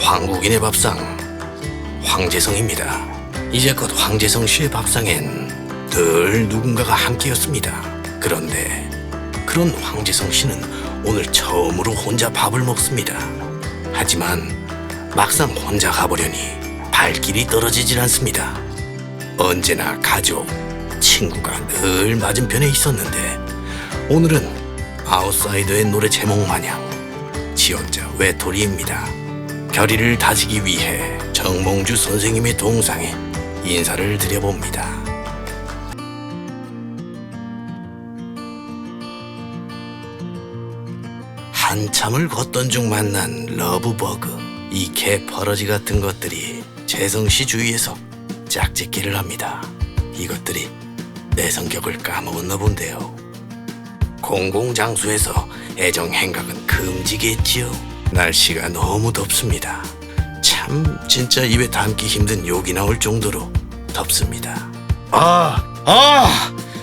황국인의 밥상 황재성입니다. 이제껏 황재성 씨의 밥상엔 늘 누군가가 함께였습니다. 그런데 그런 황재성 씨는 오늘 처음으로 혼자 밥을 먹습니다. 하지만 막상 혼자 가보려니 발길이 떨어지질 않습니다. 언제나 가족, 친구가 늘 맞은편에 있었는데 오늘은 아웃사이더의 노래 제목 마냥 지 혼자 외톨이입니다. 결의를 다지기 위해 정몽주 선생님의 동상에 인사를 드려봅니다. 한참을 걷던 중 만난 러브버그 이개 버러지 같은 것들이 재성 씨 주위에서 짝짓기를 합니다. 이것들이 내 성격을 까먹었나 본데요. 공공장소에서 애정 행각은 금지겠지요. 날씨가 너무 덥습니다. 참 진짜 입에 담기 힘든 욕이 나올 정도로 덥습니다. 아, 아,